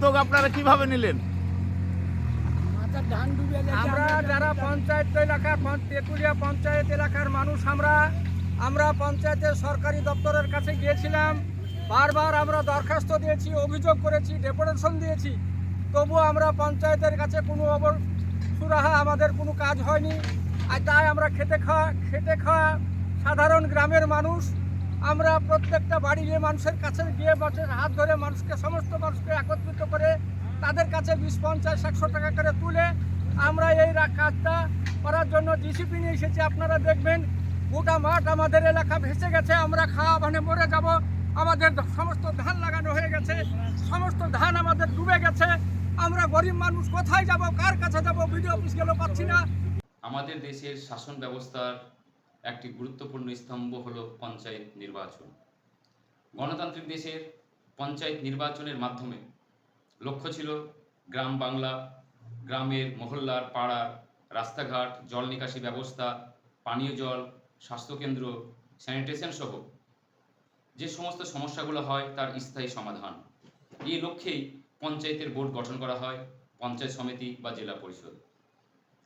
উদ্যোগ আপনারা কীভাবে নিলেন? আমরা যারা পঞ্চায়েত এলাকার তেঁতুলিয়া পঞ্চায়েত এলাকার মানুষ আমরা আমরা পঞ্চায়েতের সরকারি দপ্তরের কাছে গিয়েছিলাম। বারবার আমরা দরখাস্ত দিয়েছি অভিযোগ করেছি ডেপুটেশন দিয়েছি। তবুও আমরা পঞ্চায়েতের কাছে কোনো অবর সুরাহা আমাদের কোনো কাজ হয়নি। আর তাই আমরা খেতে খাওয়া খেতে খাওয়া সাধারণ গ্রামের মানুষ আমরা প্রত্যেকটা বাড়ির মানুষের কাছে গিয়ে মানুষের হাত ধরে মানুষকে, সমস্ত মানুষকে একত্রিত করে তাদের কাছে বিশ, পঞ্চাশ, একশো টাকা করে তুলে আমরা এই কাজটা করার জন্য ডিসিপি নিয়ে এসেছি। আপনারা দেখবেন গোটা মাঠ আমাদের এলাকা ভেসে গেছে। আমরা খাওয়া মানে মরে যাব। আমাদের সমস্ত ধান লাগানো হয়ে গেছে। সমস্ত ধান আমাদের ডুবে গেছে। আমরা গরিব মানুষ কোথায় যাব? কার কাছে যাব? বিডিও অফিস গেলেও পাচ্ছি না। আমাদের দেশের শাসন ব্যবস্থার একটি গুরুত্বপূর্ণ স্তম্ভ হল পঞ্চায়েত নির্বাচন। গণতান্ত্রিক দেশের পঞ্চায়েত নির্বাচনের মাধ্যমে লক্ষ্য ছিল গ্রাম বাংলা, গ্রামের মহল্লার পাড়ার রাস্তাঘাট, জল নিকাশি ব্যবস্থা, পানীয় জল, স্বাস্থ্যকেন্দ্র, স্যানিটেশন সহ যে সমস্ত সমস্যাগুলো হয় তার স্থায়ী সমাধান। এই লক্ষ্যেই পঞ্চায়েতের বোর্ড গঠন করা হয়, পঞ্চায়েত সমিতি বা জেলা পরিষদ।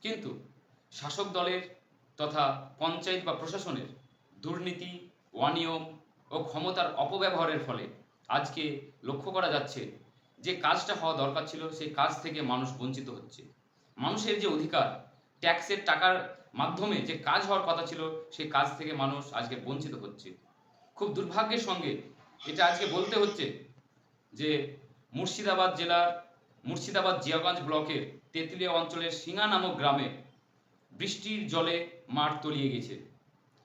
কিন্তু শাসক দলের তথা পঞ্চায়েত বা প্রশাসনের দুর্নীতি, অনিয়ম ও ক্ষমতার অপব্যবহারের ফলে আজকে লক্ষ্য করা যাচ্ছে যে কাজটা হওয়া দরকার ছিল, সেই কাজ থেকে মানুষ বঞ্চিত হচ্ছে। মানুষের যে অধিকার, ট্যাক্সের টাকার মাধ্যমে যে কাজ হওয়ার কথা ছিল, সেই কাজ থেকে মানুষ আজকে বঞ্চিত হচ্ছে। খুব দুর্ভাগ্যের সঙ্গে এটা আজকে বলতে হচ্ছে যে মুর্শিদাবাদ জেলার, মুর্শিদাবাদ জিয়াগঞ্জ ব্লকের তেঁতুলিয়া অঞ্চলের সিঙ্গা নামক গ্রামে বৃষ্টির জলে মাঠ তলিয়ে গেছে।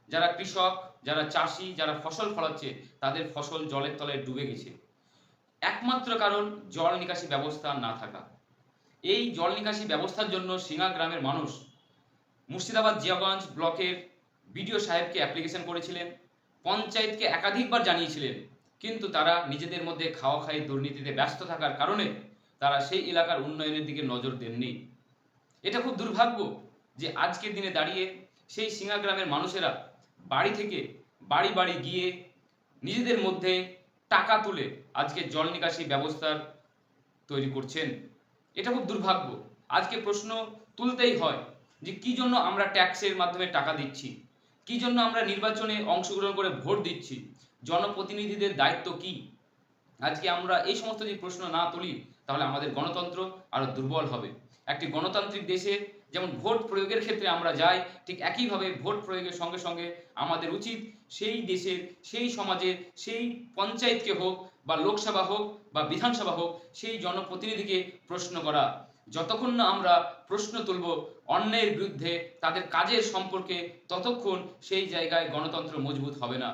যারা কৃষক, যারা চাষি, যারা ফসল ফলাচ্ছে, তাদের ফসল জলের তলায় ডুবে গেছে। একমাত্র কারণ জল নিকাশি ব্যবস্থা না থাকা। এই জল নিকাশি ব্যবস্থার জন্য সিঙ্গা গ্রামের মানুষ মুর্শিদাবাদ জিয়াগঞ্জ ব্লকের বিডিও সাহেবকে অ্যাপ্লিকেশন করেছিলেন, পঞ্চায়েতকে একাধিকবার জানিয়েছিলেন, কিন্তু তারা নিজেদের মধ্যে খাওয়া খাই দুর্নীতিতে ব্যস্ত থাকার কারণে তারা সেই এলাকার উন্নয়নের দিকে নজর দেননি। এটা খুব দুর্ভাগ্য। যে আজকের দিনে দাঁড়িয়ে সেই সিঙ্গা গ্রামের মানুষেরা বাড়ি থেকে বাড়ি বাড়ি গিয়ে নিজেদের মধ্যে টাকা তুলে আজকে জল নিকাশি ব্যবস্থার তৈরি করছেন। এটা খুব দুর্ভাগ্য। আজকে প্রশ্ন তুলতেই হয় যে কি জন্য আমরা ট্যাক্সের মাধ্যমে টাকা দিচ্ছি? কি জন্য আমরা নির্বাচনে অংশগ্রহণ করে ভোট দিচ্ছি? জনপ্রতিনিধিদের দায়িত্ব কি? আজকে আমরা এই সমস্ত যদি প্রশ্ন না তুলি, তাহলে আমাদের গণতন্ত্র আরও দুর্বল হবে। একটি গণতান্ত্রিক দেশে যেমন ভোট প্রয়োগের ক্ষেত্রে আমরা যাই, ঠিক একইভাবে ভোট প্রয়োগের সঙ্গে সঙ্গে আমাদের উচিত সেই দেশের, সেই সমাজের, সেই পঞ্চায়েতকে হোক বা লোকসভা হোক বা বিধানসভা হোক, সেই জনপ্রতিনিধিকে প্রশ্ন করা। যতক্ষণ না আমরা প্রশ্ন তুলব অন্যায়ের বিরুদ্ধে, তাদের কাজের সম্পর্কে, ততক্ষণ সেই জায়গায় গণতন্ত্র মজবুত হবে না।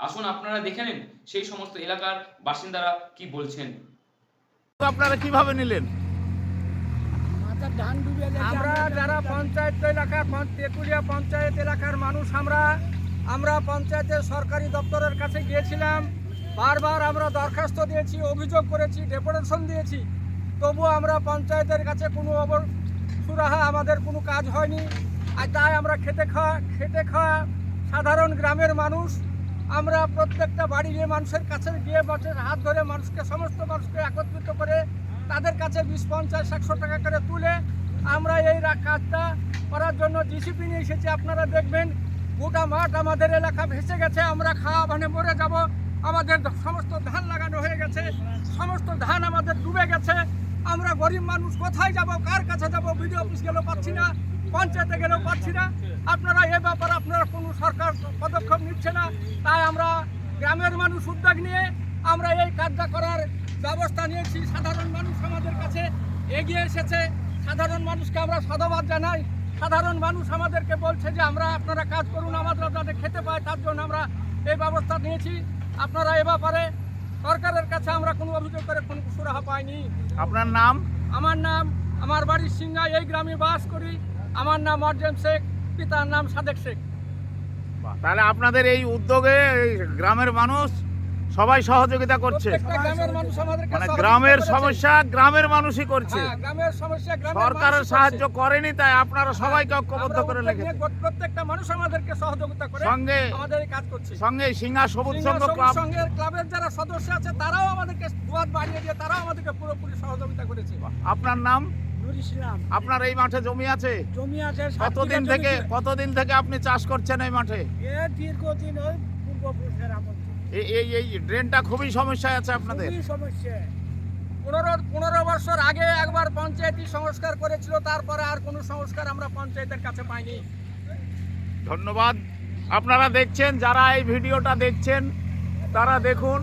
আসুন আপনারা দেখে নিন সেই সমস্ত এলাকার বাসিন্দারা কি বলছেন। আপনারা কীভাবে নিলেন মাথার ধান ডুবে গেছে আমরা যারা পঞ্চায়েত এলাকার তেঁতুলিয়া পঞ্চায়েত এলাকার মানুষ আমরা আমরা পঞ্চায়েতের সরকারি দপ্তরের কাছে গিয়েছিলাম। বারবার আমরা দরখাস্ত দিয়েছি অভিযোগ করেছি ডেপুটেশন দিয়েছি। তবুও আমরা পঞ্চায়েতের কাছে কোনো অবর সুরাহা আমাদের কোনো কাজ হয়নি। আর তাই আমরা খেতে খাওয়া খেতে খাওয়া সাধারণ গ্রামের মানুষ। আমরা প্রত্যেকটা বাড়ি গিয়ে মানুষের কাছে গিয়ে মানুষের হাত ধরে মানুষকে সমস্ত মানুষকে একত্রিত করে তাদের কাছে বিশ, পঞ্চাশ একশো টাকা করে তুলে আমরা এই কাজটা করার জন্য জিসিপি নিয়ে এসেছি। আপনারা দেখবেন গোটা মাঠ আমাদের এলাকা ভেসে গেছে। আমরা খাওয়া মানে মরে যাব। আমাদের সমস্ত ধান লাগানো হয়ে গেছে। সমস্ত ধান আমাদের ডুবে গেছে। আমরা গরিব মানুষ, কোথায় যাব? কার কাছে যাব? বিডিও অফিস গেলেও পাচ্ছি না, পঞ্চায়েতে গেলেও পাচ্ছি না। আপনারা এ ব্যাপারে আপনারা কোনো সরকার পদক্ষেপ নিচ্ছে না। তাই আমরা গ্রামের মানুষ উদ্যোগ নিয়ে আমরা এই কাজটা করার ব্যবস্থা নিয়েছি। সাধারণ মানুষ আমাদের কাছে এগিয়ে এসেছে। সাধারণ মানুষকে আমরা সাধুবাদ জানাই। সাধারণ মানুষ আমাদেরকে বলছে যে আমরা আপনারা কাজ করুন আমাদের যাতে খেতে পায় তার জন্য আমরা এই ব্যবস্থা নিয়েছি। আপনারা এ ব্যাপারে সরকারের কাছে আমরা কোনো অভিযোগ করে কোনো সুরাহা পাইনি। আপনার নাম? আমার নাম আমার বাড়ির সিংহা এই গ্রামে বাস করি। আমার নাম অর্জেম শেখ পিতার নাম সাদেক শেখ। তাহলে আপনাদের এই উদ্যোগে এই গ্রামের মানুষ সবাই সহযোগিতা করছে। গ্রামের মানে গ্রামের সমস্যা গ্রামের মানুষই করছে। হ্যাঁ, গ্রামের সমস্যা গ্রামের সরকারের সাহায্য করেনি তাই আপনারা সবাইকে ঐক্যবদ্ধ করে গো- প্রত্যেকটা মানুষ আমাদেরকে সহযোগিতা করে সঙ্গে আমাদের কাজ করছে। সঙ্গে সিঙ্গা সবুজ সিংহা সংঘ সবুজ ক্লাব ক্লাবের যারা সদস্য আছে তারাও আমাদেরকে দুয়ার বাড়িয়ে দিয়ে তারাও আমাদেরকে পুরোপুরি সহযোগিতা করেছে। আপনার নাম? আপনার এই মাঠে জমি আছে? জমি আছে সাত কতদিন থেকে কতদিন থেকে আপনি চাষ করছেন এই মাঠে? দীর্ঘদিন ওই পূর্বপুরুষের আমল। থেকে। এই এই এই ড্রেনটা খুবই সমস্যায় আছে আপনাদের। সমস্যা পনেরো পনেরো বছর আগে একবার পঞ্চায়েতি সংস্কার করেছিল তারপরে আর কোনো সংস্কার আমরা পঞ্চায়েতের কাছে পাইনি। ধন্যবাদ। আপনারা দেখছেন যারা এই ভিডিওটা দেখছেন তারা দেখুন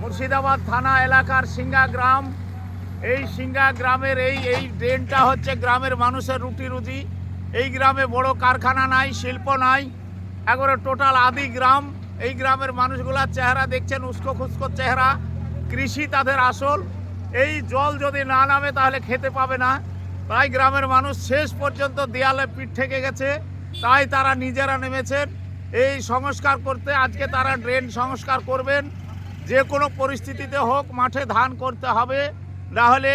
মুর্শিদাবাদ থানা এলাকার সিঙ্গা গ্রাম। এই সিঙ্গা গ্রামের এই এই ড্রেনটা হচ্ছে গ্রামের মানুষের রুটি রুজি এই গ্রামে বড় কারখানা নাই শিল্প নাই একবারে টোটাল আদি গ্রাম। এই গ্রামের মানুষগুলার চেহারা দেখছেন, উস্কো খুস্কো চেহারা। কৃষি তাদের আসল। এই জল যদি না নামে তাহলে খেতে পাবে না। তাই গ্রামের মানুষ শেষ পর্যন্ত দেয়ালে পিঠ থেকে গেছে। তাই তারা নিজেরা নেমেছেন। এই সংস্কার করতে আজকে তারা ড্রেন সংস্কার করবেন। যে কোনো পরিস্থিতিতে হোক, মাঠে ধান করতে হবে। না হলে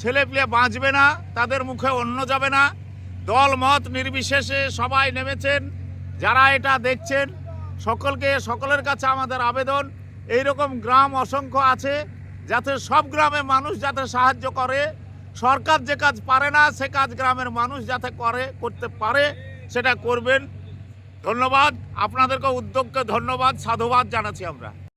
ছেলেপিলে বাঁচবে না, তাদের মুখে অন্য যাবে না। দল মত নির্বিশেষে সবাই নেমেছেন। যারা এটা দেখছেন সকলকে, সকলের কাছে আমাদের আবেদন। এই রকম গ্রাম অসংখ্য আছে, যাতে সব গ্রামে মানুষ যাতে সাহায্য করে। সরকার যে কাজ পারে না, সে কাজ গ্রামের মানুষ যাতে করে, করতে পারে, সেটা করবেন। ধন্যবাদ। আপনাদেরকে উদ্যোগকে ধন্যবাদ, সাধুবাদ জানাচ্ছি আমরা।